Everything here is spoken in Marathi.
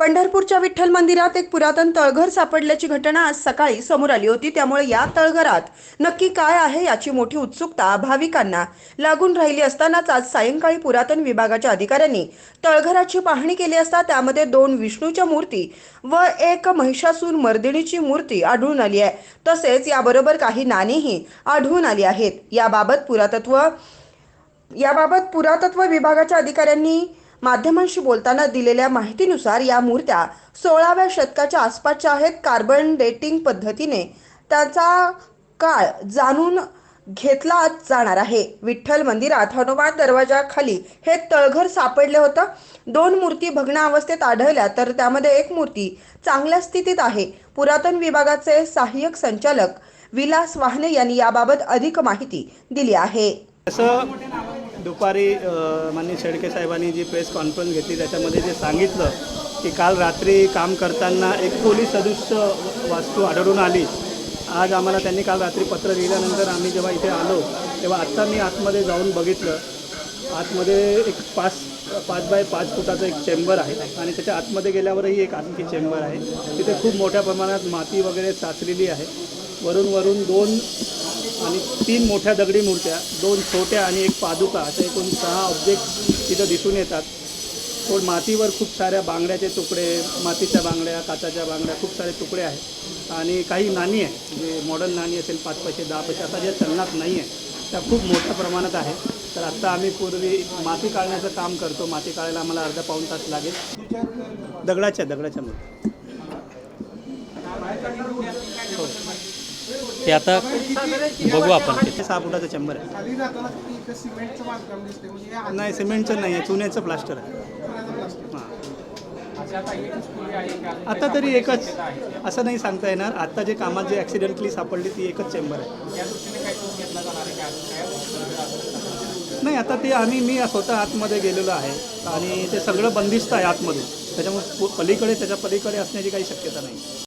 पंढरपूरच्या विठ्ठल मंदिरात एक पुरातन तळघर सापडल्याची घटना आज सकाळी समोर आली होती. त्यामुळे या तळघरात नक्की काय आहे याची मोठी उत्सुकता भाविकांना लागून राहिली असतानाच आज सायंकाळी पुरातन विभागाच्या अधिकाऱ्यांनी तळघराची पाहणी केली असता त्यामध्ये दोन विष्णूच्या मूर्ती व एक महिषासूर मर्दिनीची मूर्ती आढळून आली आहे. तसेच याबरोबर काही नाणीही आढळून आली आहेत. याबाबत पुरातत्व याबाबत पुरातत्व विभागाच्या अधिकाऱ्यांनी माध्यमांशी बोलताना दिलेल्या माहितीनुसार या मूर्त्या सोळाव्या शतकाच्या आसपासच्या आहेत. कार्बन डेटिंग पद्धतीने त्याचा काळ जाणून घेतला जाणार आहे. विठ्ठल मंदिरात हनुमान दरवाजाखाली हे तळघर सापडले होतं. दोन मूर्ती भग्न अवस्थेत आढळल्या तर त्यामध्ये एक मूर्ती चांगल्या स्थितीत आहे. पुरातन विभागाचे सहाय्यक संचालक विलास वाहने यांनी याबाबत अधिक माहिती दिली आहे. असं दुपारी माननीय शेडके साहेबांनी जी प्रेस कॉन्फरन्स घेतली त्याच्यामध्ये जे सांगितलं की काल रात्री काम करताना एक पोलीस सदृश्य वास्तू आढळून आली. आज आम्हाला त्यांनी काल रात्री पत्र लिहिल्यानंतर आम्ही जेव्हा इथे आलो तेव्हा आत्ता मी आतमध्ये जाऊन बघितलं. आतमध्ये एक पाच पाच बाय पाच फुटाचं एक चेंबर आहे आणि त्याच्या आतमध्ये गेल्यावरही एक आणखी चेंबर आहे. तिथे खूप मोठ्या प्रमाणात माती वगैरे साचलेली आहे. वरून वरून दोन आणि तीन मोठ्या दगडी मूर्त्या दोन छोट्या आणि एक पादुका असे एकूण सहा ऑब्जेक्ट तिथं दिसून येतात. तो मातीवर खूप साऱ्या बांगड्याचे तुकडे मातीच्या बांगड्या काचाच्या बांगड्या खूप सारे तुकडे आहेत. आणि काही नाणी आहे जे मॉडर्न नाणी असेल पाच पैसे दहा पैसे आता ज्या चलनात नाही आहे त्या खूप मोठ्या प्रमाणात आहे तर आत्ता आम्ही पूर्वी माती काढण्याचं काम करतो. माती काढायला आम्हाला अर्धा पाऊण तास लागेल. दगडाच्या दगडाच्या मूर्ती हो. ते आता बघू आपण. ते सहा फुटाचं चेंबर आहे. नाही सिमेंटचं नाही आहे चुन्याचं प्लास्टर आहे. आता तरी एकच असं नाही सांगता येणार. आता जे कामात जे ॲक्सिडेंटली सापडली ती एकच चेंबर आहे. नाही आता ते आम्ही मी स्वतः आतमध्ये गेलेलो आहे आणि ते सगळं बंदिस्त आहे आतमध्ये. त्याच्यामुळे पलीकडे त्याच्या पलीकडे असण्याची काही शक्यता नाही.